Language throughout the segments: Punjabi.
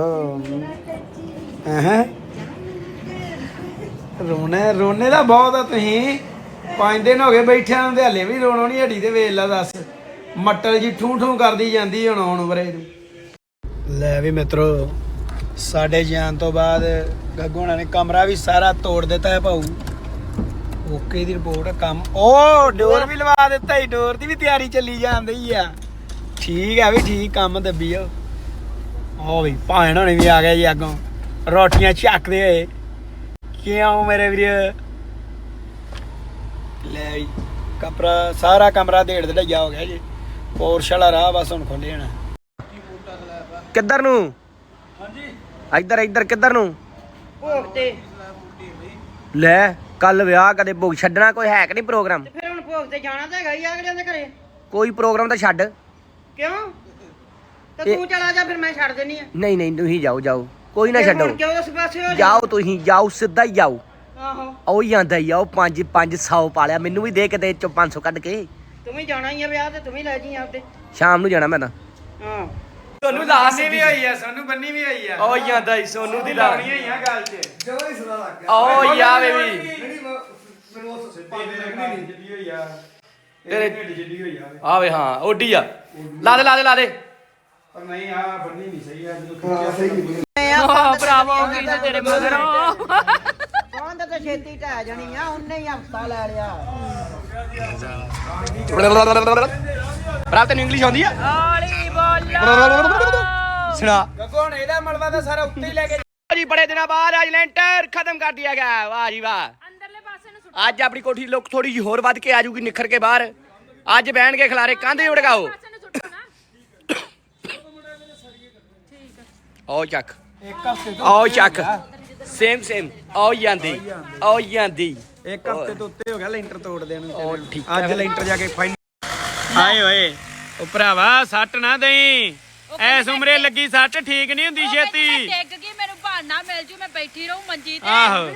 ਹਾਂ। ਰੋਣੇ ਰੋਣੇ ਦਾ ਬਹੁਤ ਆ ਤੁਸੀਂ। ਪੰਜ ਦਿਨ ਹੋ ਗਏ ਬੈਠਿਆਂ ਨੂੰ ਤੇ ਹਲੇ ਵੀ ਰੋਣੋ ਨਹੀਂ ਹਟੀ ਤੇ ਵੇਖ ਲਾ ਦੱਸ। ਮੱਟਲ ਜੀ ਠੂ ਠੂ ਕਰਦੀ ਜਾਂਦੀ ਹੁਣ ਆਉਣ ਵਰੇ ਨੂੰ। ਲੈ ਵੀ ਮਿੱਤਰੋ, ਸਾਡੇ ਜਾਣ ਤੋਂ ਬਾਅਦ ਗੱਗੂ ਹੋਣਾ ਨੇ ਕਮਰਾ ਵੀ ਸਾਰਾ ਤੋੜ ਦਿੱਤਾ ਹੈ ਭਾਊ। ਓਕੇ ਦੀ ਰਿਪੋਰਟ ਕੰਮ। ਓ ਡੋਰ ਵੀ ਲਵਾ ਦਿੱਤਾ ਹੀ ਡੋਰ ਦੀ ਵੀ ਤਿਆਰੀ ਚੱਲੀ ਜਾਂਦੀ ਆ। ਠੀਕ ਆ ਵੀ ਠੀਕ ਕੰਮ ਦੱਬੀਓ ਓ ਵੀ ਭਾਣ ਹੋਣੀ ਵੀ ਆ ਗਏ ਜੀ ਅੱਗੋਂ। ਰੋਟੀਆਂ ਚੱਕਦੇ ਹੋਏ। ਕਿਉਂ ਮੇਰੇ ਵੀਰ? ਲੈ ਕਮਰਾ ਸਾਰਾ ਕਮਰਾ ਢੇੜ ਢੜਿਆ ਹੋ ਗਿਆ ਜੀ। ਪੋਰਸ਼ ਵਾਲਾ ਰਾਹ ਬਸ ਹੁਣ ਖੋਲੇ ਜਾਣਾ ਕਿੱਧਰ ਨੂੰ? ਹਾਂਜੀ। ਇੱਧਰ ਇੱਧਰ ਕਿੱਧਰ ਨੂੰ? ਭੋਗ ਤੇ। ਲੈ। ਕੱਲ ਵਿਆਹ ਕਦੇ ਭੋਗ ਛੱਡਣਾ ਕੋਈ ਹੈ ਕਿ ਨਹੀਂ ਪ੍ਰੋਗਰਾਮ? ਫਿਰ ਹੁਣ ਭੋਗ ਤੇ ਜਾਣਾ ਤਾਂ ਹੈਗਾ ਹੀ ਅਗਲਿਆਂ ਦੇ ਘਰੇ। ਕੋਈ ਪ੍ਰੋਗਰਾਮ ਤਾਂ ਛੱਡ। ਕਿਉਂ? ਤੇ ਇਹ- ਤੂੰ ਚਲਾ ਜਾ ਫਿਰ ਮੈਂ ਛੱਡ ਦੇਣੀ ਆ। ਨਹੀਂ ਨਹੀਂ ਤੁਸੀਂ ਜਾਓ ਜਾਓ। ਕੋਈ ਨਾ ਤੇ ਛੱਡੋ। ਕਿਉਂ ਉਸ ਪਾਸੇ ਹੋ ਜਾਓ ਤੁਸੀਂ ਜਾਓ ਸਿੱਧਾ ਹੀ ਜਾਓ। ਆਹੋ। ਉਹ ਹੀ ਆਂਦਾ ਹੀ ਆ ਉਹ 5 500 ਪਾਲਿਆ ਮੈਨੂੰ ਵੀ ਦੇ ਕਿਤੇ ਚੋਂ 500 ਕੱਢ ਕੇ। ਤੂੰ ਵੀ ਜਾਣਾ ਹੀ ਆ ਵਿਆਹ ਤੇ ਤੂੰ ਵੀ ਲੈ ਜੀ ਆਪਦੇ। ਸ਼ਾਮ ਨੂੰ ਜਾਣਾ ਮੈਂ ਤਾਂ। ਹਾਂ। ਤੁਹਾਨੂੰ ਬੰਨੀ ਵੀ ਹੋਈ ਆ ਸਾਨੂੰ ਬੰਨੀ ਵੀ ਹੋਈ ਆ। ਉਹ ਹੀ ਆਂਦਾ ਹੀ ਸੋਨੂ ਦੀ ਲਾਉਣੀ ਹੋਈ ਆ ਗੱਲ 'ਚ ਉਹ ਯਾ ਬੇਬੀ ਜਿੱਡੀ ਹੋਈ ਆ। ਤੇਰੇ- ਢਿੱਡ ਜਿੱਡੀ ਹੋਈ ਆ। ਆਵੇ ਹਾਂ ਓਡੀ ਆ। ਲਾ ਦੇ ਲਾ ਦੇ ਲਾ ਦੇ। ਪਰ ਨਹੀਂ ਆ ਬੰਨੀ ਨਹੀਂ ਸਹੀ ਆ ਜਦੋਂ ਖਿੱਚਿਆ ਸਹੀ ਹਾਂ ਭਰਾਵਾ ਕੀ ਤੇ ਤੇਰੇ ਮਗਰ ਕੌਣ ਤਾਂ ਛੇਤੀ ਢਹਿ ਜਾਣੀ ਆ? ਉਹਨੇ ਹੀ ਹਫਤਾ ਲੈ ਲਿਆ। ਭਰਾ ਤੈਨੂੰ ਇੰਗਲਿਸ਼ ਆਉਂਦੀ ਆ? ਆਲੀ ਬੋਲਾ। ਸੁਣਾ। ਗੱਗੋ ਹੁਣ ਇਹਦਾ ਮਲਵਾ ਤਾਂ ਸਾਰਾ ਉੱਤੇ ਹੀ ਲੈ ਕੇ ਜੀ ਬੜੇ ਦਿਨਾਂ ਬਾਅਦ ਅੱਜ ਲੈਂਟਰ ਖਤਮ ਕਰ ਦਿਆ ਗਿਆ। ਵਾਹ ਜੀ ਵਾਹ। ਅੰਦਰਲੇ ਪਾਸੇ ਨੂੰ ਸੁੱਟ। ਅੱਜ ਆਪਣੀ ਕੋਠੀ ਲੋਕ ਥੋੜੀ ਜਿਹੀ ਹੋਰ ਵੱਧ ਕੇ ਆ ਜੂਗੀ ਨਿਖਰ ਕੇ ਬਾਹਰ। ਅੱਜ ਬਹਿਣ ਕੇ ਖਿਲਾਰੇ ਕੰਧ ਉੜਗਾਓ ਪਾਸੇ ਨੂੰ ਸੁੱਟੋ ਨਾ। ਆਓ ਚੱਕ। ਇੱਕ ਹਫ਼ਤੇ ਤੋਂ ਆਓ ਚੱਕ। ਸੇਮ ਸੇਮ ਆਓ ਜਾਂਦੀ। ਆਓ ਜਾਂਦੀ। ਇੱਕ ਹਫ਼ਤੇ ਤੋਂ ਉੱਤੇ ਹੋ ਗਿਆ ਲੈਂਟਰ ਤੋੜ ਦੇਣ ਨੂੰ। ਅੱਜ ਲੈਂਟਰ ਜਾ ਕੇ ਫਾਈਨ ਆਏ ਓਏ ਉਹ ਭਰਾਵਾ ਸੱਟ ਨਾ ਦੇਈ। ਐਸ ਉਮਰੇ ਲੱਗੀ ਸੱਟ ਠੀਕ ਨਹੀਂ ਹੁੰਦੀ ਛੇਤੀ। ਡਿੱਗ ਗਈ ਮੈਨੂੰ ਬਹਾਨਾ ਮਿਲ ਜੂ ਮੈਂ ਬੈਠੀ ਰਹੂੰ ਮੰਜੀ ਤੇ ਆਹੋ।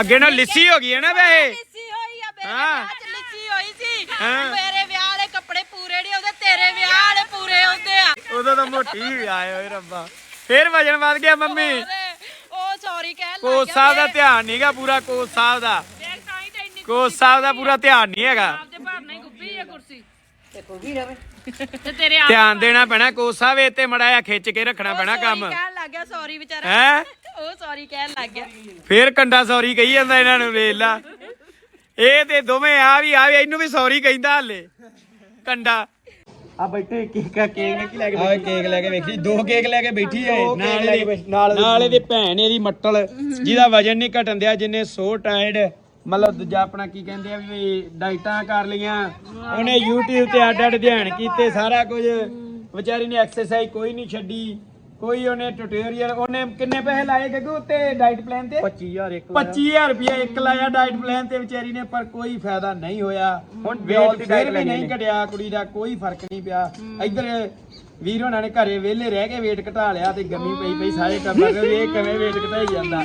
ਅੱਗੇ ਨਾਲ ਲਿੱਸੀ ਹੋ ਗਈ ਹੈ ਨਾ ਵੈਸੇ। ਲਿੱਸੀ ਹੋਈ ਆ ਮੇਰੇ ਹਾਂ। ਵਿਆਹ ਚ ਲਿੱਸੀ ਹੋਈ ਸੀ। ਹਾਂ। ਮੇਰੇ ਵਿਆਹ ਵਾਲੇ ਕੱਪੜੇ ਪੂਰੇ ਨਹੀਂ ਉਹਦੇ ਤੇਰੇ ਵਿਆਹ ਵਾਲੇ ਪੂਰੇ ਹੁੰਦੇ ਆ। ਉਦੋਂ ਤਾਂ ਮੋਟੀ ਆਏ ਓਏ ਰੱਬਾ। ਫੇਰ ਵਜਨ ਵੱਧ ਗਿਆ ਮੰਮੀ। ਉਹਦੇ- ਉਹ ਸੌਰੀ ਕਹਿਣ ਲੱਗ ਕੋਚ ਗਿਆ ਸਾਹਿਬ ਦਾ। ਧਿਆਨ ਨਹੀਂਗਾ ਪੂਰਾ ਕੋਚ ਸਾਹਿਬ ਦਾ। ਕੋਚ ਸਾਹਿਬ ਦਾ ਪੂਰਾ ਧਿਆਨ ਨਹੀਂ ਹੈਗਾ ਆਪਦੇ ਭਾਰ ਨਹੀਂ ਗੁੱਬੀ ਆ ਕੁਰਸੀ ਤੇ ਕੋਈ ਰਵੇ। ਤੇ ਤੇਰੇ ਆਪ ਧਿਆਨ ਦੇਣਾ ਪੈਣਾ ਸਾਹਿਬ ਇਹ ਤੇ ਮੜਾ ਖਿੱਚ ਕੇ ਰੱਖਣਾ ਉਹ ਪੈਣਾ sorry ਕੰਮ। ਕਹਿਣ ਲੱਗ ਗਿਆ ਸੌਰੀ ਵਿਚਾਰਾ। ਹੈਂ? ਉਹ ਸੌਰੀ ਕਹਿਣ ਲੱਗ ਗਿਆ। ਫੇਰ ਕੰਡਾ ਸੌਰੀ ਕਹੀ ਜਾਂਦਾ ਇਹਨਾਂ ਨੂੰ ਵੇਖ ਲਾ। ਇਹ ਤੇ ਦੋਵੇਂ ਆ ਵੀ ਆ ਵੀ ਇਹਨੂੰ ਵੀ ਸੌਰੀ ਕਹਿੰਦਾ ਹਲੇ। ਕੰਡਾ। ਆ ਬੈਠੇ ਕੇਕ ਕੇਕ ਕੀ ਲੈ ਕੇ ਆ ਕੇਕ ਲੈ ਕੇ ਵੇਖੀ ਦੋ ਕੇਕ ਲੈ ਕੇ ਬੈਠੀ ਹੈ ਨਾਲ ਇਹਦੇ ਨਾਲ ਇਹਦੀ ਭੈਣ ਇਹਦੀ ਮੱਟਲ ਜਿਹਦਾ ਵਜਨ ਨਹੀਂ ਘਟਣ ਦਿਆ ਜਿੰਨੇ ਸੋ ਟਾਇਰਡ ਮਤਲਬ ਦੂਜਾ ਆਪਣਾ ਕੀ ਕਹਿੰਦੇ ਆ ਵੀ ਡਾਈਟਾਂ ਕਰ ਲੀਆਂ ਉਹਨੇ YouTube ਤੇ ਅੱਡ ਅੱਡ ਧਿਆਨ ਕੀਤੇ ਸਾਰਾ ਕੁਝ। ਵਿਚਾਰੀ ਨੇ ਐਕਸਰਸਾਈਜ਼ ਕੋਈ ਨਹੀਂ ਛੱਡੀ। ਕੋਈ ਉਹਨੇ ਟਿਊਟੋਰੀਅਲ ਉਹਨੇ ਕਿੰਨੇ ਪੈਸੇ ਲਾਏ ਗੱਗੂ ਤੇ ਡਾਈਟ ਪਲਾਨ ਤੇ? 25000 ਇੱਕ 25000 ਰੁਪਏ ਇੱਕ ਲਾਇਆ ਡਾਈਟ ਪਲਾਨ ਤੇ ਵਿਚਾਰੀ ਨੇ ਪਰ ਕੋਈ ਫਾਇਦਾ ਨਹੀਂ ਹੋਇਆ। ਹੁਣ ਵੇਟ ਫਿਰ ਵੀ ਨਹੀਂ ਘਟਿਆ ਕੁੜੀ ਦਾ ਕੋਈ ਫ਼ਰਕ ਨਹੀਂ ਪਿਆ। ਇੱਧਰ ਵੀਰ ਹੋਣਾ ਨੇ ਘਰੇ ਵਿਹਲੇ ਰਹਿ ਕੇ ਵੇਟ ਘਟਾ ਲਿਆ ਤੇ ਗੰਮੀ ਪਈ ਪਈ ਸਾਰੇ ਟੱਬਰ ਇਹ ਕਿਵੇਂ ਵੇਟ ਘਟਾਈ ਜਾਂਦਾ?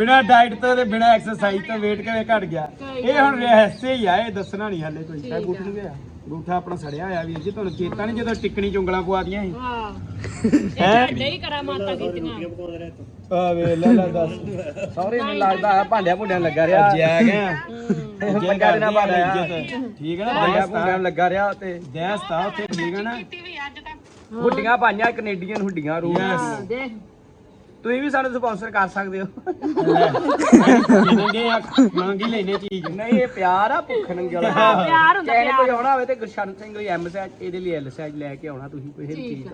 ਬਿਨਾ ਡਾਈਟ ਤੋਂ ਤੇ ਬਿਨਾ ਐਕਸਰਸਾਈਜ਼ ਤੋਂ ਵੇਟ ਕਿਵੇਂ ਘਟ ਗਿਆ? ਇਹ ਹੁਣ ਰਹਿਸੇ ਹੀ ਆ ਇਹ ਦੱਸਣਾ ਨਹੀਂ ਹਲੇ ਕੋਈ। ਇਹ ਬੂਠ ਨਹੀਂ ਗਿਆ ਬੂਠਾ ਆਪਣਾ ਸੜਿਆ ਹੋਇਆ ਵੀਰ ਜੀ ਤੁਹਾਨੂੰ ਚੇਤਾ ਨਹੀਂ ਜਦੋਂ ਟਿੱਕਣੀ ਚੁੰਗਲਾਂ ਪਵਾਦੀਆਂ ਸੀ। ਹੈ। ਨਹੀਂ ਕਰਾ ਮਾਤਾ ਕੀਤੀਆਂ। ਆ ਵੇ ਲੈ ਲੈ ਦੱਸ। ਸੌਰੀ ਮੈਨੂੰ ਲੱਗਦਾ ਆ ਭਾਂਡਿਆਂ ਭੁੰਡਿਆਂ ਲੱਗਾ ਰਿਹਾ। ਜੈ ਗਿਆ ਪੰਜਾਂ ਦਿਨਾਂ ਬਾਅਦ। ਠੀਕ ਹੈ ਨਾ? ਭਾਂਡਿਆਂ ਭਾਂਡਿਆ ਲੱਗਾ ਰਿਹਾ ਤੇ ਗੈਸ ਤਾਂ ਉੱਥੇ ਠੀਕ ਹੈ ਨਾ। ਹੁੱਡੀਆਂ ਪਾਈਆਂ ਕੈਨੇਡੀਅਨ ਹੁੱਡੀਆਂ ਰੂਸ ਯੈਸ। ਤੁਸੀਂ ਵੀ ਸਾਨੂੰ ਸਪਾਂਸਰ ਕਰ ਸਕਦੇ ਹੋ। ਜਿਹਨੇ ਆ ਮੰਗੀ ਲੈਨੇ ਚੀਜ਼। ਨਹੀਂ ਇਹ ਪਿਆਰ ਆ ਭੁੱਖ ਨੰਗੇ ਵਾਲਾ। ਪਿਆਰ ਹੁੰਦਾ ਚਾਹੇ ਕੋਈ ਆਉਣਾ ਹੋਵੇ ਤੇ ਗੁਰਸ਼ਨ ਸਿੰਘ ਕੋਈ ਐਮ ਸਾਈਜ਼ ਇਹਦੇ ਲਈ ਐਲ ਸਾਈਜ਼ ਲੈ ਕੇ ਆਉਣਾ ਤੁਸੀਂ ਕੋਈ ਚੀਜ਼।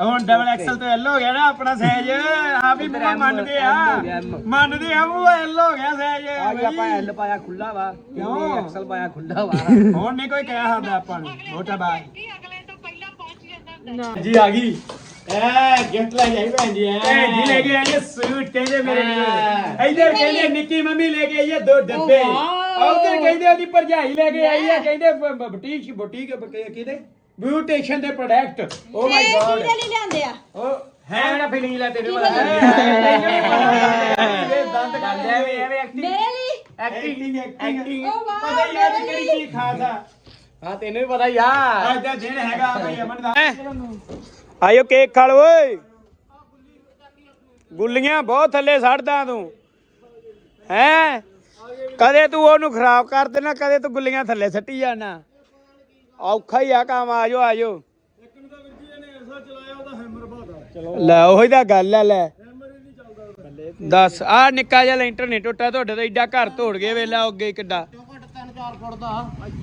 ਹੁਣ ਡਬਲ ਐਕਸਲ ਤੋਂ ਐਲ ਹੋ ਗਿਆ ਨਾ ਆਪਣਾ ਸਾਈਜ਼ ਆ ਵੀ ਮੂੰਹ ਮੰਨਦੇ ਆ। M ਹੋ ਗਿਆ, M। ਮੰਨਦੇ ਆ ਉਹ ਐਲ ਹੋ ਗਿਆ ਸਾਈਜ਼ ਆ ਆਪਾਂ ਐਲ ਪਾਇਆ ਖੁੱਲਾ ਵਾ ਕਿਉਂ? ਕਿਉਂ ਐਕਸਲ ਪਾਇਆ ਖੁੱਲਾ ਵਾ। ਹੁਣ ਨਹੀਂ ਕੋਈ ਕਹਿ ਸਕਦਾ ਆਪਾਂ ਨੂੰ ਮੋਟਾ ਬਾਈ ਜੀ ਆ ਗਈ। ਐ ਗਿਫਟ ਲੈ ਕੇ ਆਈ ਭੈਣ ਜੀ ਐ। ਜੀ ਲੈ ਕੇ ਆਈ ਇਹ ਸੂਟ ਕਹਿੰਦੇ ਮੇਰੇ ਲਈ। ਇਧਰ ਕਹਿੰਦੇ ਨਿੱਕੀ ਮੰਮੀ ਲੈ ਕੇ ਆਈ ਹੈ ਦੋ ਡੱਬੇ ਉਧਰ ਕਹਿੰਦੇ ਉਹਦੀ ਭਰਜਾਈ ਲੈ ਕੇ ਆਈ ਹੈ ਕਹਿੰਦੇ ਬੁਟੀਕ ਬੁਟੀਕ ਕਿਹਦੇ? ਬਿਊਟੇਸ਼ਨ ਦੇ ਪ੍ਰੋਡਕਟ ਓ ਮਾਈ ਗॉड ਲਈ ਲਿਆਂਦੇ ਆ? ਓ ਹੈ ਮੇਰਾ ਫੀਲਿੰਗ ਲੈ ਤੇਰੇ ਵਾਲਾ ਇਹ ਦੰਦ ਕਰਦੇ ਐਵੇਂ ਐਵੇਂ ਐਕਟਿੰਗ ਮੇਰੇ ਲਈ? ਐਕਟਿੰਗ ਐਕਟਿੰਗ ਪਤਾ ਹੀ ਹੈ ਕਿਹੜੀ ਚੀਜ਼ ਖਾਸ ਆ। ਹਾਂ ਤੈਨੂੰ ਵੀ ਪਤਾ ਹੀ ਆ। ਅੱਜ ਦਾ ਦਿਨ ਹੈਗਾ ਬਈ ਅਮਨ ਦਾ। ਆਇਓ ਕੇਕ ਖਾ ਲਓ ਓਏ। ਗੁੱਲੀਆਂ ਬਹੁਤ ਥੱਲੇ ਸੜਦਾ ਤੂੰ। ਹੈ? ਕਦੇ ਤੂੰ ਉਹਨੂੰ ਖਰਾਬ ਕਰ ਦੇਣਾ, ਕਦੇ ਤੂੰ ਗੁੱਲੀਆਂ ਥੱਲੇ ਸੱਟੀ ਜਾਣਾ। ਔਖਾ ਹੀ ਆ ਕੰਮ, ਆਜੋ ਆਜੋ। ਲੈ, ਉਹੀ ਤਾਂ ਗੱਲ ਆ, ਲੈ। ਦੱਸ ਆ ਨਿੱਕਾ ਜਿਹਾ ਲੈਂਟਰ ਨਹੀਂ ਟੁੱਟਾ, ਤੁਹਾਡੇ ਤੋਂ ਏਡਾ ਘਰ ਤੋੜ ਗਏ, ਵੇਲਾ ਅੱਗੇ ਕਿੱਡਾ।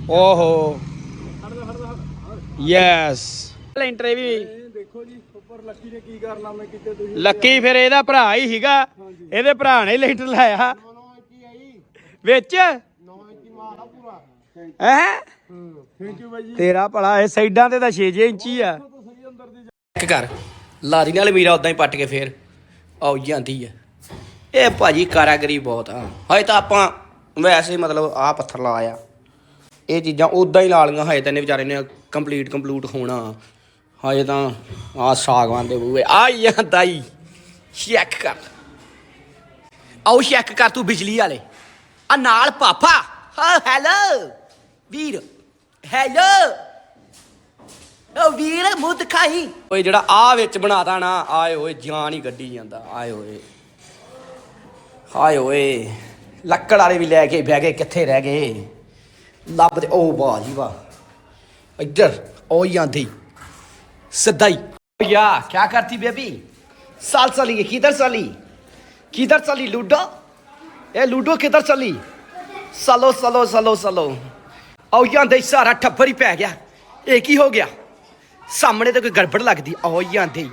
ਓਹੋ। ਯੈਸ ਲੈਂਟਰ ਵੀ ਦੇਖੋ ਜੀ ਉੱਪਰ ਲੱਕੀ ਨੇ ਕੀ ਕਰਨਾ ਮੈਂ ਕਿਤੇ ਤੁਸੀਂ ਲੱਕੀ ਫਿਰ ਇਹਦਾ ਭਰਾ ਹੀ ਸੀਗਾ। ਇਹਦੇ ਭਰਾ ਨੇ ਲੈਂਟਰ ਲਾਇਆ। ਵਿੱਚ? ਹੈ? ਤੇਰਾ ਭਲਾ ਇਹ ਸਾਈਡਾਂ ਤੇ ਤਾਂ 6-6 ਇੰਚੀ ਆ। ਇੱਕ ਕਰ ਲਾਰੀ ਨਾਲ ਮੀਰਾ ਉਦਾਂ ਹੀ ਪੱਟ ਕੇ ਫੇਰ ਆਉ ਜਾਂਦੀ ਆ। ਇਹ ਭਾਜੀ ਕਾਰਾਗਰੀ ਬਹੁਤ ਆ। ਹਜੇ ਤਾਂ ਆਪਾਂ ਵੈਸੇ ਮਤਲਬ ਆ ਪੱਥਰ ਲਾਇਆ। ਇਹ ਚੀਜ਼ਾਂ ਉਦਾਂ ਹੀ ਲਾ ਲਈਆਂ ਹਜੇ ਤਾਂ ਇਹਨੇ ਵਿਚਾਰੇ ਨੇ ਕੰਪਲੀਟ ਕੰਪਲੂਟ ਹੋਣਾ। ਹਜੇ ਤਾਂ ਆ ਸਾਗਵਾਨ ਦੇ ਬੂਏ ਆ ਜਾਂਦਾ ਚੈੱਕ ਕਰ। ਆਓ ਚੈੱਕ ਕਰ ਤੂੰ ਬਿਜਲੀ ਵਾਲੇ। ਆ ਨਾਲ ਪਾਪਾ। ਹਾਂ ਹੈਲੋ ਵੀਰ। ਹੈਲੋ ਓ ਵੀਰ, ਮੂੰਹ ਦਿਖਾਈ। ਓਏ ਜਿਹੜਾ ਆ ਵਿੱਚ ਬਣਾਤਾ ਨਾ, ਆਏ ਓਏ ਜਾਨ ਹੀ ਕੱਢੀ ਜਾਂਦਾ। ਆਏ ਓਏ ਹਾਏ। ਓਏ ਲੱਕੜ ਵਾਲੇ ਵੀ ਲੈ ਕੇ ਬਹਿ ਗਏ, ਕਿੱਥੇ ਰਹਿ ਗਏ? ਲੱਭਦੇ ਓ ਵਾਹ ਜੀ ਵਾਹ ਇੱਧਰ ਓ ਜਾਂਦੀ ਸਿੱਧਾ ਹੀ ਓ ਯਾ ਕੀ ਕਰਤੀ ਬੇਬੀ साल चली किधर चली किधर चली लूडो ए लूडो किधर चली चलो चलो चलो चलो ਆਓ ਜਾਂਦੇ ਸਾਰਾ ਠੱਬਰ ਹੀ ਪੈ ਗਿਆ ਇਹ ਕੀ ਹੋ ਗਿਆ ਸਾਹਮਣੇ ਤੇ ਕੋਈ ਗੜਬੜ ਲੱਗਦੀ ਆਓ ਜਾਂਦੇ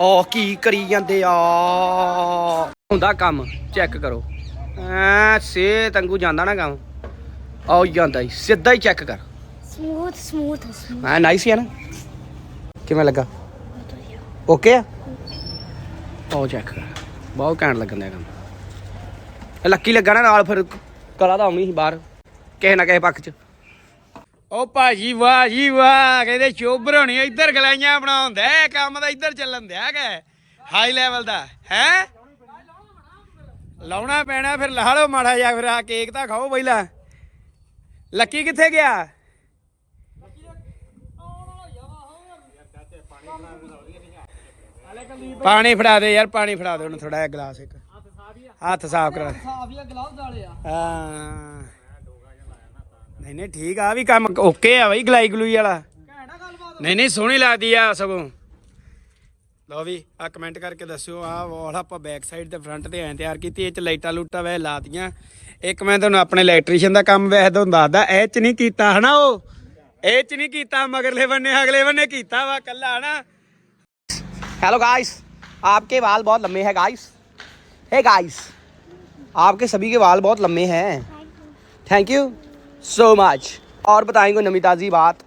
ਆ ਕੀ ਕਰੀ ਜਾਂਦੇ ਆ ਹੁੰਦਾ ਕੰਮ ਚੈੱਕ ਕਰੋ ਐ ਸੇ ਤੰਗੂ ਜਾਂਦਾ ਨਾ ਕੰਮ ਆਓ ਜਾਂਦਾ ਹੀ ਸਿੱਧਾ ਹੀ ਚੈੱਕ ਕਰ Smooth, smooth, smooth. ਆ ਨਾਈਸ ਹੈ ਨਾ ਕਿਵੇਂ ਲੱਗਾ? ਓਕੇ ਆ? ਉਹ ਚੈੱਕ ਕਰ। ਬਹੁਤ ਘੈਂਟ ਲੱਗਣ ਦਾ ਕੰਮ। ਇਹ ਲੱਕੀ ਲੱਗਾ ਨਾ ਨਾਲ ਫਿਰ ਕਲਾ ਤਾਂ ਆਉਣੀ ਸੀ ਬਾਹਰ ਕਿਸੇ ਨਾ ਕਿਸੇ ਪੱਖ 'ਚ। ਓ ਭਾਜੀ ਵਾਹ ਜੀ ਵਾਹ ਕਹਿੰਦੇ ਚੋਬਰ ਹੋਣੀ ਇੱਧਰ ਗਲਾਈਆਂ ਬਣਾਉਂਦਾ ਇਹ ਕੰਮ ਤਾਂ ਇੱਧਰ ਚੱਲਣ ਦਿਆ ਹੈ ਹਾਈ ਲੈਵਲ ਦਾ ਹੈ? ਲਾਉਣਾ ਪੈਣਾ ਫਿਰ ਲਾ ਲਓ ਮਾੜਾ ਜਿਹਾ ਫਿਰ ਆ ਕੇਕ ਤਾਂ ਖਾਓ ਪਹਿਲਾਂ ਲੱਕੀ ਕਿੱਥੇ ਗਿਆ? ਪਾਣੀ ਫੜਾ ਦੇ ਯਾਰ ਪਾਣੀ ਫੜਾ ਦੇ ਉਹਨੂੰ ਥੋੜਾ ਜਿਹਾ ਗਲਾਸ ਇੱਕ। ਹੱਥ ਸਾਫ਼ ਕਰਾ। ਹਾਂ ਨਹੀਂ ਨਹੀਂ ਠੀਕ ਆ ਵੀ ਕੰਮ ਓਕੇ ਆ ਬਈ ਗਲਾਈ ਗਲੂਈ ਵਾਲਾ। ਨਹੀਂ ਨਹੀਂ ਸੋਹਣੀ ਲੱਗਦੀ ਆ ਸਗੋਂ। ਲਓ ਵੀ ਆ ਕਮੈਂਟ ਕਰਕੇ ਦੱਸਿਓ ਆ ਵਾਲ ਆਪਾਂ ਬੈਕ ਸਾਈਡ ਤੇ ਫਰੰਟ ਤੇ ਐਂ ਤਿਆਰ ਕੀਤੀ ਇਹ ਚ ਲਾਈਟਾਂ ਲੂਟਾਂ ਵੈ ਲਾਤੀਆਂ। ਇੱਕ ਮੈਂ ਤੁਹਾਨੂੰ ਆਪਣੇ ਇਲੈਕਟ੍ਰੀਸ਼ੀਅਨ ਦਾ ਕੰਮ ਵੈਸੇ ਤੁਹਾਨੂੰ ਦੱਸਦਾ ਇਹ ਚ ਨਹੀਂ ਕੀਤਾ ਹਨਾ ਉਹ। ਇਹ ਚ ਨਹੀਂ ਕੀਤਾ ਮਗਰਲੇ ਬੰਨੇ ਅਗਲੇ ਬੰਨੇ ਕੀਤਾ ਵਾ ਕੱਲਾ ਹਨਾ। हेलो गाइस आपके बाल बहुत लंबे हैं गाइस हे गाइस आपके सभी के बाल बहुत लंबे हैं. थैंक यू सो मच और बताएँगे कोई नमी ताज़ी बात.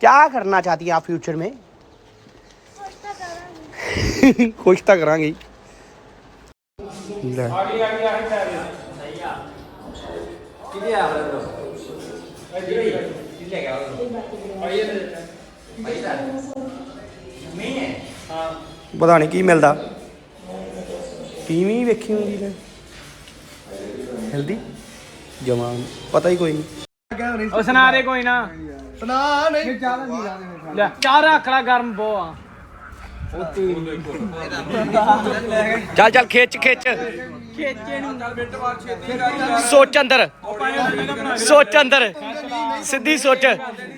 क्या करना चाहती हैं आप फ्यूचर में? खुश तो करांगे. ले। ਪਤਾ ਨਹੀਂ ਕੀ ਮਿਲਦਾ। ਟੀਵੀ ਵੇਖੀ ਹੁੰਦੀ ਨੇ ਹੈਲਦੀ ਜਮਾ ਪਤਾ ਹੀ ਕੋਈ ਨਹੀਂ। ਉਹ ਸੁਣਾ ਦੇ ਕੋਈ ਨਾ। ਸੁਣਾ ਨਹੀਂ। ਲੈ ਚਾਹ ਰੱਖ ਲੈ ਗਰਮ ਬੋ ਆ। ਚੱਲ ਚੱਲ ਖਿੱਚ ਖਿੱਚ। ਸੋਚ ਅੰਦਰ। ਸੋਚ ਅੰਦਰ। ਸਿੱਧੀ ਸੋਚ।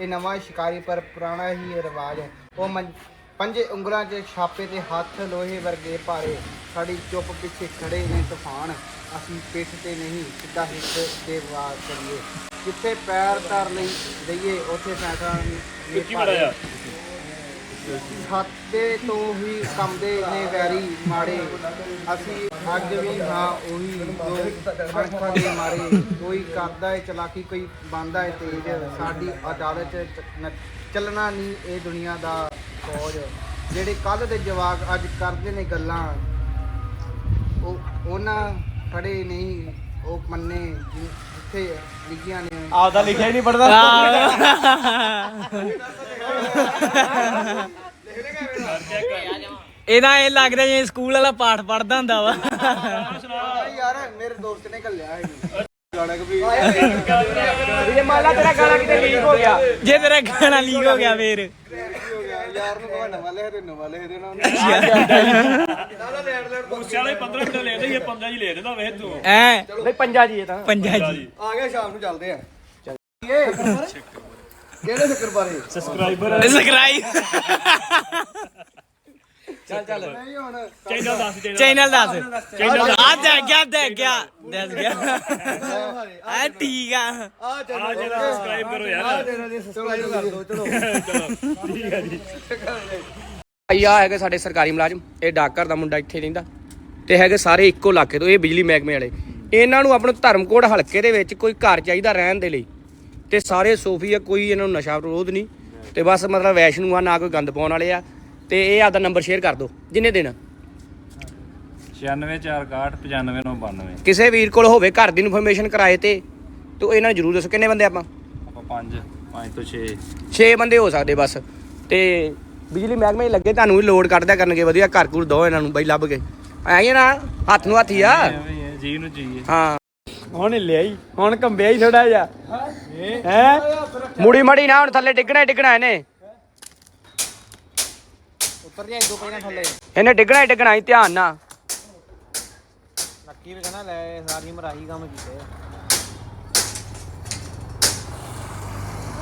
ਇਹ ਨਵਾਂ ਸ਼ਿਕਾਰੀ ਪਰ ਪੁਰਾਣਾ ਹੀ ਰਿਵਾਜ ਹੈ। ਉਹ ਮੰਜ- ਪੰਜੇ ਉਂਗਲਾਂ 'ਚ ਛਾਪੇ ਤੇ ਹੱਥ ਲੋਹੇ ਵਰਗੇ ਭਾਰੇ, ਸਾਡੀ ਚੁੱਪ ਪਿੱਛੇ ਖੜੇ ਨੇ ਤੂਫਾਨ। ਅਸੀਂ ਪਿੱਠ ਤੇ ਨਹੀਂ, ਸਿੱਧਾ ਹਿੱਟ ਤੇ ਵਾਰ ਕਰੀਏ। ਜਿੱਥੇ ਪੈਰ ਧਰ ਲਈ ਦਈਏ ਉੱਥੇ ਫੈਸਲਾ ਨਹੀਂ ਭਾਰੇ ਖਾਤੇ ਤੋਂ ਹੀ ਕੰਮਦੇ ਨੇ ਵੈਰੀ ਮਾੜੇ। ਅਸੀਂ ਅੱਜ ਵੀ ਹਾਂ ਉਹੀ ਜੋ ਅੱਖਾਂ ਦੇ ਮਾਰੇ ਕੋਈ ਕਰਦਾ ਹੈ ਚਲਾਕੀ ਕੋਈ ਬੰਦਾ ਹੈ ਤੇਜ। ਸਾਡੀ ਅਦਾਲਤ 'ਚ ਚੱਲਣਾ ਨਹੀਂ ਇਹ ਦੁਨੀਆ ਦਾ ਫੌਜ। ਜਿਹੜੇ ਕੱਲ ਦੇ ਜਵਾਕ ਅੱਜ ਕਰਦੇ ਨੇ ਗੱਲਾਂ ਉਹ ਉਹਨਾਂ ਖੜੇ ਨਹੀਂ ਉਹ ਮੰਨੇ ਜਿੱਥੇ ਲਿਖੀਆਂ ਨੇ। ਆਪਦਾ ਲਿਖਿਆ ਹੀ ਨਹੀਂ ਪੜਦਾ ਇਹਦਾ ਇਹ ਲੱਗਦਾ ਜਿਵੇਂ ਸਕੂਲ ਵਾਲਾ ਪਾਠ ਪੜਦਾ ਹੁੰਦਾ ਵਾ। ਯਾਰ ਮੇਰੇ ਦੋਸਤ ਨੇ ਘੱਲਿਆ ਹੈ। ਗਾਣਾ ਕਭੀ ਇਹ ਮਾਲਾ ਤੇਰਾ ਗਾਣਾ ਕਿਤੇ ਲੀਕ ਹੋ ਗਿਆ। ਜੇ ਤੇਰਾ ਗਾਣਾ ਲੀਕ ਹੋ ਗਿਆ ਫੇਰ। ਹੋ ਗਿਆ ਯਾਰ ਨੂੰ ਕਹਣਾ ਨਵਾਂ ਲਿਖ ਦੇ ਨਵਾਂ ਲਿਖ ਦੇਣਾ ਐ। ਬਈ ਪੰਜਾ ਜੀ ਇਹ ਤਾਂ। ਪੰਜਾ ਜੀ। ਆ ਗਿਆ ਸ਼ਾਮ ਨੂੰ ਚੱਲਦੇ ਆ। ਕਿਹੜੇ ਚੱਕਰ ਬਾਰੇ ਸਬਸਕ੍ਰਾਈਬ ਨਹੀਂ ਹੁਣ ਚੈਨਲ ਦੱਸ ਚੈਨਲ ਆ ਦੇ ਗਿਆ ਦੇ ਗਿਆ। ਦੱਸ। ਗਿਆ। ਆ ਠੀਕ ਆ। ਆ ਚਲੋ ਸਬਸਕ੍ਰਾਈਬ ਕਰੋ ਯਾਰ। ਸਬਸਕ੍ਰਾਈਬ ਕਰ ਦਿਓ ਚਲੋ। ਭਾਈ ਆ ਹੈਗੇ ਸਾਡੇ ਸਰਕਾਰੀ ਮੁਲਾਜ਼ਮ। ਇਹ ਡਾਕਘਰ ਦਾ ਮੁੰਡਾ ਇੱਥੇ ਰਹਿੰਦਾ। ਤੇ ਹੈਗੇ ਸਾਰੇ ਇੱਕੋ ਇਲਾਕੇ ਤੋਂ ਇਹ ਬਿਜਲੀ ਮਹਿਕਮੇ ਵਾਲੇ। ਇਹਨਾਂ ਨੂੰ ਆਪਣੇ ਧਰਮਕੋਟ ਹਲਕੇ ਦੇ ਵਿੱਚ ਕੋਈ ਘਰ ਚਾਹੀਦਾ ਰਹਿਣ ਦੇ ਲਈ। ਤੇ ਸਾਰੇ ਸੋਫੀ ਆ ਕੋਈ ਇਹਨਾਂ ਨੂੰ ਨਸ਼ਾ ਵਿਰੋਧ ਨਹੀਂ। ਤੇ ਬਸ ਮਤਲਬ ਵੈਸ਼ਨੂ ਆ ਨਾ ਕੋਈ ਗੰਦ ਪਾਉਣ ਵਾਲੇ ਆ। ਤੇ ਇਹ ਆਦਾ ਨੰਬਰ ਸ਼ੇਅਰ ਕਰ ਦਿਓ ਜਿੰਨੇ ਦਿਨ 9646955992 ਕਿਸੇ ਵੀਰ ਕੋਲ ਹੋਵੇ ਘਰ ਦੀ ਇਨਫੋਰਮੇਸ਼ਨ ਕਿਰਾਏ ਤੇ ਤੇ ਇਹਨਾਂ ਨੂੰ ਜ਼ਰੂਰ ਦੱਸੋ ਕਿੰਨੇ ਬੰਦੇ ਆਪਾਂ? ਆਪਾਂ 5 5 ਤੋਂ 6 6 ਬੰਦੇ ਹੋ ਸਕਦੇ ਬਸ। ਤੇ ਬਿਜਲੀ ਮਹਿਕਮੇ ਲੱਗੇ ਤੁਹਾਨੂੰ ਵੀ ਲੋਡ ਕੱਢਦਿਆ ਕਰਨਗੇ ਵਧੀਆ ਘਰ ਘੁਰ ਦੋ ਇਹਨਾਂ ਨੂੰ ਬਈ ਲੱਭ ਕੇ। ਐਂ ਹੀ ਨਾ ਹੱਥ ਨੂੰ ਹੱਥੀ ਆ। ਜੀ ਨੂੰ ਜੀ ਹਾਂ। ਹੁਣ ਲਿਆਈ ਹੁਣ ਕੰਬਿਆ ਹੀ ਥੋੜਾ ਜਿਹਾ। ਹੈ? ਮੁੜੀ ਮੜੀ ਨਾ ਹੁਣ ਥੱਲੇ ਡਿੱਗਣਾ ਹੀ ਡਿੱਗਣਾ ਇਹਨੇ। ਉੱਤਰ ਜਾ ਦੋ ਪਹਿਲਾਂ ਥੱਲੇ। ਇਹਨੇ ਡਿੱਗਣਾ ਹੀ ਡਿੱਗਣਾ ਹੀ ਧਿਆਨ ਨਾਲ। ਲੱਕੀ ਵੀ ਕਹਿੰਦਾ ਲੈ ਸਾਰੀ ਮਰਾਹੀ ਕੰਮ ਕੀਤੇ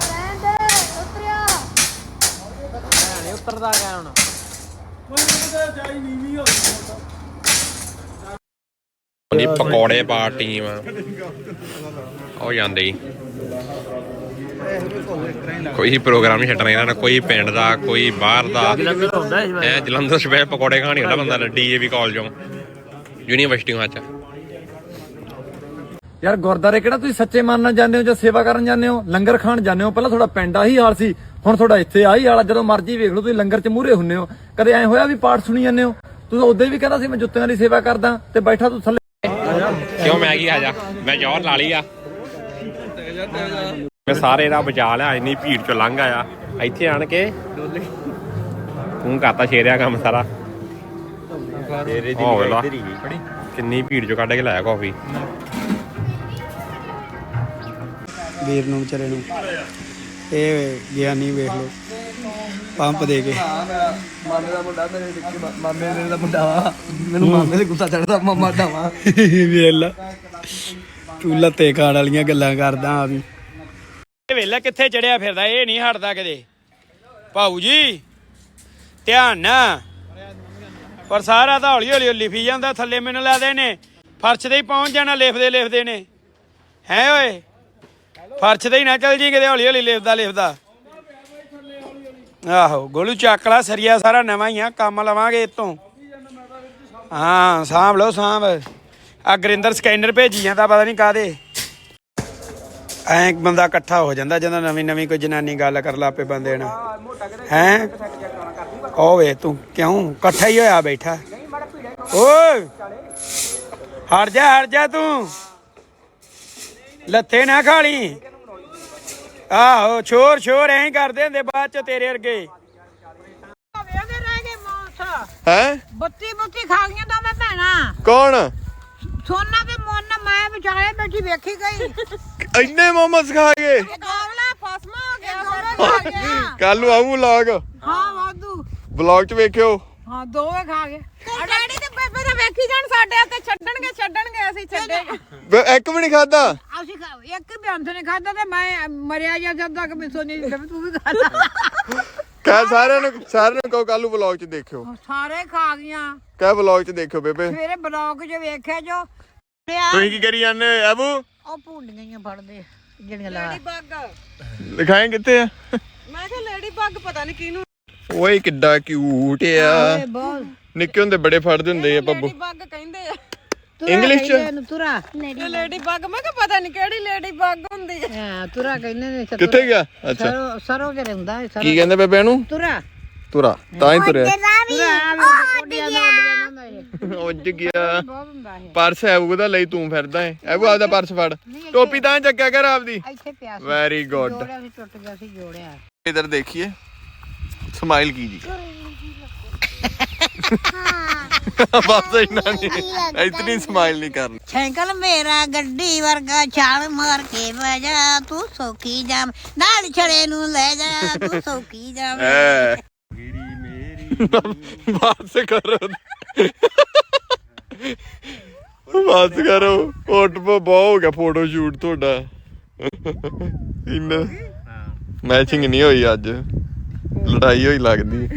ਰਹਿੰਦੇ ਉਤਰਿਆ। ਨਹੀਂ ਉਤਰਦਾ ਗਿਆ ਹੁਣ? ਦੀ ਪਕੌੜੇ ਪਾ ਟੀਮ ਉਹ ਜਾਂਦੇ ਹੀ। ਕੋਈ ਪ੍ਰੋਗਰਾਮ ਨਹੀਂ ਛੱਡਣਾ ਇਹਨਾਂ ਨੇ ਕੋਈ ਪਿੰਡ ਦਾ ਕੋਈ ਬਾਹਰ ਦਾ। ਐ ਜਲੰਧਰ ਸਪੈਸ਼ਲ ਪਕੌੜੇ ਖਾਣੀ ਹੁੰਦਾ ਬੰਦਾ ਡੀਏਵੀ ਕਾਲਜੋਂ ਯੂਨੀਵਰਸਿਟੀ ਚ। ਯਾਰ ਗੁਰਦਾਰੇ ਕਿਹੜਾ ਤੁਸੀਂ ਸੱਚੇ ਮਨ ਨਾਲ ਜਾਂਦੇ ਹੋ ਜਾਂ ਸੇਵਾ ਕਰਨ ਜਾਂਦੇ ਹੋ? ਲੰਗਰ ਖਾਣ ਜਾਂਦੇ ਹੋ? ਪਹਿਲਾਂ ਤੁਹਾਡਾ ਪਿੰਡ ਆਹੀ ਹਾਲ ਸੀ ਹੁਣ ਤੁਹਾਡਾ ਇੱਥੇ ਆਹੀ ਹਾਲ ਜਦੋਂ ਮਰਜ਼ੀ ਵੇਖ ਲਓ ਤੁਸੀਂ ਲੰਗਰ 'ਚ ਮੂਹਰੇ ਹੁੰਨੇ ਹੋ। ਕਦੇ ਐ ਹੋਇਆ ਵੀ ਪਾਠ ਸੁਣੀ ਜਾਂਦੇ ਹੋ? ਤੁਸੀਂ ਉਦੋਂ ਵੀ ਕਹਿੰਦਾ ਸੀ ਮੈਂ ਜੁੱਤਿਆਂ ਦੀ ਸੇਵਾ ਕਰਦਾ ਤੇ ਬੈਠਾ ਤੂੰ ਥੱਲੇ ਕਿਉਂ ਮੈਂ ਕੀ ਆ ਜਾ ਮੈਂ ਜੌਹਰ ਲਾ ਲਈ ਆ। ਮੈਂ ਸਾਰੇ ਦਾ ਬਚਾ ਲਿਆ ਇੰਨੀ ਭੀੜ ਚੋਂ ਲੰਘ ਆਇਆ। ਇੱਥੇ ਆਣ ਕੇ ਤੂੰ ਕਰਤਾ ਸ਼ੇਰਿਆ ਕੰਮ ਸਾਰਾ। ਸ਼ੇਰੇ ਦੀ ਕਿੰਨੀ ਭੀੜ ਚੋਂ ਕੱਢ ਕੇ ਲਾਇਆ ਕਾਫੀ। ਵੀਰ ਨੂੰ ਵਿਚਾਰੇ ਨੂੰ। ਇਹ ਗਿਆਨੀ ਵੇਖ ਲਓ। ਪੰਪ ਦੇ ਕੇ। ਮਾਮੇ ਦਾ ਮੁੰਡਾ ਮੇਰੇ ਨਿੱਕੇ ਮਾਮੇ ਮੇਰੇ ਦਾ ਮੁੰਡਾ ਵਾ। ਮੈਨੂੰ ਮਾਮੇ ਦੇ ਗੁੱਸਾ ਚੜਦਾ ਮਾਮਾ ਦਾ ਵਾ। ਵੇਖ ਲਾ ਤੂੰ ਲੱਤੇ ਖਾਣ ਵਾਲੀਆਂ ਗੱਲਾਂ ਕਰਦਾ ਆ ਵੀ। ਇਹ ਵੇਲਾ ਕਿੱਥੇ ਚੜਿਆ ਫਿਰਦਾ ਇਹ ਨਹੀਂ ਹਟਦਾ ਕਦੇ। ਭਾਊ ਜੀ ਧਿਆਨ ਨਾ। ਪਰ ਸਾਰਾ ਤਾਂ ਹੌਲੀ ਹੌਲੀ ਲਿਫੀ ਜਾਂਦਾ ਥੱਲੇ ਮੈਨੂੰ ਲੱਗਦੇ ਨੇ ਫਰਸ਼ ਤੇ ਹੀ ਪਹੁੰਚ ਜਾਣਾ ਲਿਫਦੇ ਲਿਫਦੇ ਨੇ। ਹੈ ਓਏ? ਫਰਸ਼ ਤੇ ਹੀ ਨਾ ਚੱਲ ਜੀ ਕਿਤੇ ਹੌਲੀ ਹੌਲੀ ਲਿਫਦਾ ਲਿਫਦਾ। ਆਹੋ, ਗੋਲੂ ਚੱਕ ਲਾ ਸਰੀਆ ਸਾਰਾ ਨਵਾਂ ਹੀ ਆ, ਕੰਮ ਲਵਾਂਗੇ ਇਤੋਂ ਹਾਂ, ਸਾਂਭ ਲਓ, ਸਾਂਭ। ਆ ਗੁਰਿੰਦਰ ਸਕੈਨਰ ਭੇਜੀ ਜਾਂਦਾ, ਪਤਾ ਨਹੀਂ ਕਾਦੇ ਐਂ ਬੰਦਾ ਇਕੱਠਾ ਹੋ ਜਾਂਦਾ ਜਦੋਂ ਨਵੀਂ ਨਵੀਂ ਕੋਈ ਜਨਾਨੀ ਗੱਲ ਕਰ ਲਾ ਲਾਪੇ ਬੰਦੇ ਨਾਲ। ਹੈ? ਉਹ ਤੂੰ ਕਿਉਂ? ਇਕੱਠਾ ਹੀ ਹੋਇਆ, ਬੈਠਾ। ਓਏ! ਹਟ ਜਾ ਹਟ ਜਾ ਤੂੰ। ਲੱਥੇ ਨਾ ਖਾਲੀ। ਆਹੋ ਛੋਰ ਛੋਰ ਐਂ ਕਰਦੇ ਹੁੰਦੇ ਬਾਅਦ ਚ ਤੇਰੇ ਵਰਗੇ। ਵੇਂਦੇ ਰਹਿ ਗਏ ਮੌਤ। ਹੈ? ਬੱਤੀ ਬੱਤੀ ਖਾ ਗਈਆਂ ਦੋਵੇਂ ਭੈਣਾਂ। ਕੌਣ? ਸੋਨਾ ਤੇ ਮੋਨਾ ਮੈਂ ਵਿਚਾਲੇ ਬੈਠੀ ਵੇਖੀ ਗਈ। ਇੰਨੇ ਮੋਮਸ ਖਾ ਗਏ। ਗਾਵਲਾ ਫਸਮਾ ਹੋ ਗਿਆ ਦੋਵੇਂ ਖਾ ਗਿਆ। ਕੱਲ ਨੂੰ ਆਉਂ ਵਲੌਗ ਹਾਂ ਵਾਧੂ। ਵਲੌਗ ਚ ਵੇਖਿਓ। ਹਾਂ ਦੋਵੇਂ ਖਾ ਗਏ। ਡੈਡੀ ਤੇ ਬੇਬੇ ਤਾਂ ਵੇਖੀ ਜਾਣ ਸਾਡੇ ਤੇ ਛੱਡਣਗੇ ਛੱਡਣਗੇ ਅਸੀਂ ਛੱਡੇ। ਬ- ਇੱਕ ਵੀ ਨਹੀਂ ਖਾਦਾ ਅਸੀਂ ਖਾ- ਇੱਕ ਵੀ ਅੰਤ ਨੇ ਖਾਦਾ ਤੇ ਮੈਂ ਮਰਿਆ ਜਾ ਜਦ ਤੱਕ ਮੈਂ ਸੋਨੀ ਦੀ ਤੂੰ ਵੀ ਖਾ ਲਾ। ਕਹਿ ਸਾਰਿਆਂ ਨੂੰ ਸਾਰਿਆਂ ਨੂੰ ਕਹੋ ਕੱਲ ਨੂੰ ਵਲੌਗ ਚ ਦੇਖਿਓ। ਸਾਰੇ ਖਾ ਗਈਆਂ। ਕਹਿ ਵਲੌਗ ਚ ਦੇਖਿਓ ਬੇਬੇ। ਸਵੇਰੇ ਬਲੌਗ 'ਚ ਵੇਖਿਆ ਜੋ ਤੁਸੀਂ ਕੀ ਕਰੀ ਜਾਂਦੇ ਹੋ ਐਬੂ? ਉਹ ਭੁੰਡੀਆਂ ਹੀ ਫੜਦੇ ਜਿਹੜੀਆਂ ਲਾ ਲਿਖਾਏ ਕਿੱਥੇ ਆ? ਮੈਂ ਕਿਹਾ ਲੇਡੀ ਬੱਗ ਪਤਾ ਨਹੀਂ ਕਿਹਨੂੰ ਓਏ ਕਿੱਡਾ ਕਿਊਟ ਆ। ਬਹੁਤ ਨਿੱਕੇ ਹੁੰਦੇ ਬੜੇ ਫੜਦੇ ਹੁੰਦੇ ਆ ਬੱਬੂ। ਬੱਗ ਕਹਿੰਦੇ ਆ। ਇੰਗਲਿਸ਼ ਚ? ਇਹਨੂੰ ਤੁਰਾ। ਲੇਡੀ ਬੱਗ ਮੈਂ ਕਿ ਪਤਾ ਨਹੀਂ ਕਿਹੜੀ ਲੇਡੀ ਬੱਗ ਹੁੰਦੀ ਹੈ ਹਾਂ ਤੁਰਾ ਕਹਿੰਦੇ ਨੇ ਕਿੱਥੇ ਗਿਆ? ਅੱਛਾ। ਸਰੋ ਸਰੋ ਚ ਰਹਿੰਦਾ ਹੈ ਸਰੋ ਕੀ ਕਹਿੰਦੇ ਬੇਬੇ ਨੂੰ ਤੁਰਾ। ਤੁਰਾ ਤਾਂ ਹੀ ਤੁਰਿਆ। ਤੁਰਾ ਕੋਡੀਆਂ ਦਾ ਉੱਡ ਜਾਂਦਾ ਇਹ। ਉੱਜ ਗਿਆ। ਬਹੁਤ ਹੁੰਦਾ ਇਹ। ਪਰਸ ਹੈ ਉਹਦਾ ਲਈ ਤੂੰ ਫਿਰਦਾ ਹੈ ਐਬੂ ਆਪਦਾ ਪਰਸ ਫੜ। ਟੋਪੀ ਤਾਂ ਚੱਕਿਆ ਕਰ ਆਪਦੀ। ਇੱਥੇ ਪਿਆ ਸੀ। ਵੈਰੀ ਗੁੱਡ ਜੋੜਿਆ ਸੀ ਟੁੱਟ ਗਿਆ ਸੀ ਜੋੜਿਆ। ਇਧਰ ਦੇਖੀਏ। ਸਮਾਈਲ ਕੀ ਜੀ? ਬਸ ਇੰਨਾ ਨਹੀਂ ਇਤਨੀ ਸਮਾਈਲ ਨਹੀਂ ਕਰਨੀ। ਸਾਈਕਲ ਮੇਰਾ ਗੱਡੀ ਵਰਗਾ ਛਾਲ ਮਾਰ ਕੇ ਬਹਿ ਜਾ ਤੂੰ ਸੌਖੀ ਜਾਮ। ਨਾਲ ਛੜੇ ਨੂੰ ਲੈ ਜਾ ਤੂੰ ਸੌਖੀ ਜਾਮ। ਐ। ਬਸ ਕਰੋ। ਬਸ ਕਰੋ। ਫੋਟੋ ਬਹੁਤ ਹੋ ਗਿਆ ਫੋਟੋ ਸ਼ੂਟ ਤੁਹਾਡਾ। ਇੰਨਾ। ਮੈਚਿੰਗ ਨਹੀਂ ਹੋਈ ਅੱਜ। ਲੜਾਈ ਹੋਈ ਲੱਗਦੀ।